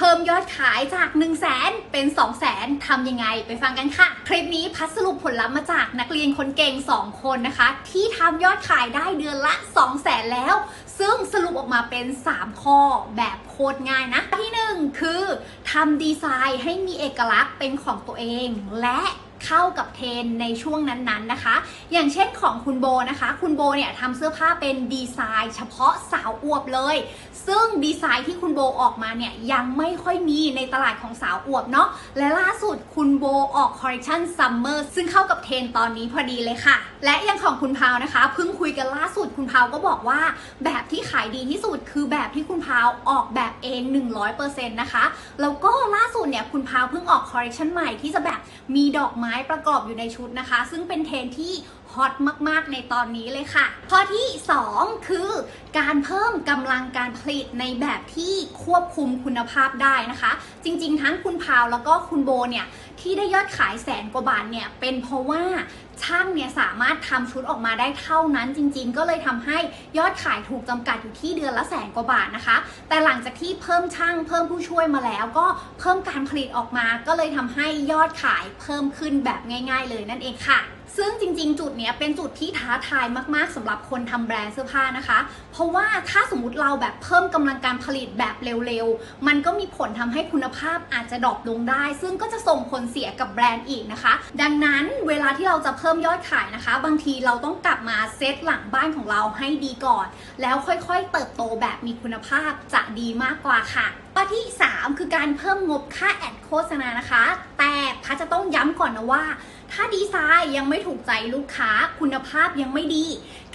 พิ่มยอดขายจาก 1 0 0 0 0แสนเป็น 2 0 0แสนทำยังไงไปฟังกันค่ะ คลิปนี้พัสรุปผลลัพธ์มาจากนักเรียนคนเก่ง 2 คนนะคะ ที่ทำยอดขายได้เดือนละ 2 0 0แสนแล้ว ซึ่งสรุปออกมาเป็น 3 ข้อแบบโคตรง่ายนะที่ 1 คือทำดีไซน์ให้มีเอกลักษณ์เป็นของตัวเองและ เข้ากับเทรนในช่วงนั้นๆนะคะ อย่างเช่นของคุณโบนะคะ คุณโบเนี่ยทำเสื้อผ้าเป็นดีไซน์เฉพาะสาวอวบเลย ซึ่งดีไซน์ที่คุณโบออกมาเนี่ยยังไม่ค่อยมีในตลาดของสาวอวบเนาะ และล่าสุดคุณโบออกคอลเลคชันซัมเมอร์ซึ่งเข้ากับเทรนตอนนี้พอดีเลยค่ะ และย่างของคุณพาวนะคะเพิ่งคุยกันล่าสุดคุณพาวก็บอกว่า แบบที่ขายดีที่สุดคือแบบที่คุณพาวออกแบบเอง 100%นะคะ แล้วก็ล่าสุดเนี่ยคุณพาวเพิ่งออกคอลเลคชันใหม่ที่จะแบบมีดอกไม้ประกอบอยู่ในชุดนะคะ ซึ่งเป็นเทรนที่ ฮอตมากๆในตอนนี้เลยค่ะ ข้อที่ 2 คือการเพิ่มกำลังการผลิตในแบบที่ควบคุมคุณภาพได้นะคะ จริง ๆ ทั้งคุณพาวแล้วก็คุณโบเนี่ยที่ได้ยอดขายแสนกว่าบาทเนี่ยเป็นเพราะว่าช่างเนี่ยสามารถทำชุดออกมาได้เท่านั้นจริงๆ ก็เลยทำให้ยอดขายถูกจำกัดอยู่ที่เดือนละแสนกว่าบาทนะคะ แต่หลังจากที่เพิ่มช่างเพิ่มผู้ช่วยมาแล้ว ก็เพิ่มการผลิตออกมา ก็เลยทำให้ยอดขายเพิ่มขึ้นแบบง่าย ๆ เลยนั่นเองค่ะ ซึ่งจริง ๆ จุดนี้เป็นจุดที่ท้าทายมาก ๆสำหรับคนทำแบรนด์เสื้อผ้านะคะ เพราะว่าถ้าสมมติเราแบบเพิ่มกำลังการผลิตแบบเร็ว ๆ มันก็มีผลทำให้คุณภาพอาจจะดรอปลงได้ ซึ่งก็จะส่งผลเสียกับแบรนด์อีกนะคะ ดังนั้นเวลาที่เราจะเพิ่มยอดขายนะคะ บางทีเราต้องกลับมาเซตหลังบ้านของเราให้ดีก่อน แล้วค่อยๆ เติบโตแบบมีคุณภาพจะดีมากกว่าค่ะข้อที่ 3 คือการเพิ่มงบค่าแอดโฆษณานะคะ แต่พัชจะต้องย้ำก่อนนะว่า ถ้าดีไซน์ยังไม่ถูกใจลูกค้าคุณภาพยังไม่ดี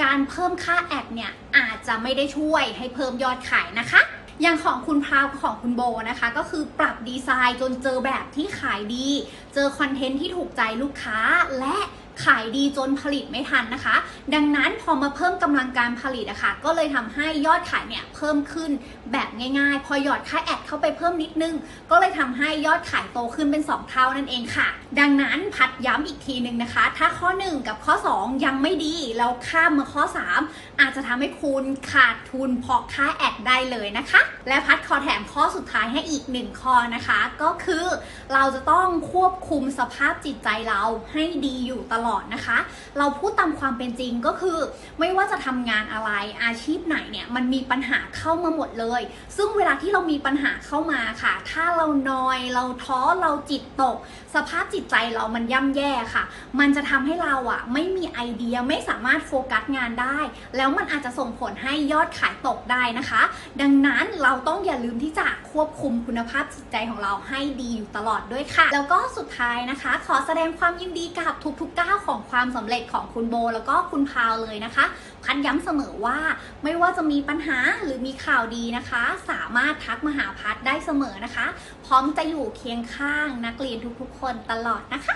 การเพิ่มค่าแอดเนี่ยอาจจะไม่ได้ช่วยให้เพิ่มยอดขายนะคะอย่างของคุณพราวกับของคุณโบนะคะ ก็คือปรับดีไซน์จนเจอแบบที่ขายดี เจอคอนเทนต์ที่ถูกใจลูกค้าและ ขายดีจนผลิตไม่ทันนะคะ ดังนั้นพอมาเพิ่มกำลังการผลิตอะคะก็เลยทำให้ยอดขายเนี่ยเพิ่มขึ้นแบบง่ายๆ พอหยอดค่าแอดเข้าไปเพิ่มนิดนึง ก็เลยทำให้ยอดขายโตขึ้นเป็น 2 เท่านั่นเองค่ะ ดังนั้นพัดย้ำอีกทีหนึ่งนะคะ ถ้าข้อ 1 กับข้อ 2 ยังไม่ดีแล้วข้ามมาข้อ 3 อาจจะทำให้คุณขาดทุนเพราะค่าแอดได้เลยนะคะ และพัดขอแถมข้อสุดท้ายให้อีกหนึ่งข้อนะคะ ก็คือเราจะต้องควบคุมสภาพจิตใจเราให้ดีอยู่ตลอดนะคะ เราพูดตามความเป็นจริงก็คือ ไม่ว่าจะทำงานอะไรอาชีพไหนเนี่ยมันมีปัญหาเข้ามาหมดเลย ซึ่งเวลาที่เรามีปัญหาเข้ามาค่ะ ถ้าเรานอยเราท้อเราจิตตก สภาพจิตใจเรามันย่ำแย่ค่ะ มันจะทำให้เราอะไม่มีไอเดียไม่สามารถโฟกัสงานได้ แล้วมันอาจจะส่งผลให้ยอดขายตกได้นะคะ ดังนั้นเราต้องอย่าลืมที่จะควบคุมคุณภาพจิตใจของเราให้ดีอยู่ตลอดด้วยค่ะ แล้วก็สุดท้ายนะคะ ขอแสดงความยินดีกับทุกๆก้าวของความสำเร็จของคุณโบ แล้วก็คุณพาวเลยนะคะพันย้ำเสมอว่าไม่ว่าจะมีปัญหาหรือมีข่าวดีนะคะ สามารถทักมาหาพัดได้เสมอนะคะ พร้อมจะอยู่เคียงข้างนักเรียนทุกๆ คนตลอดนะคะ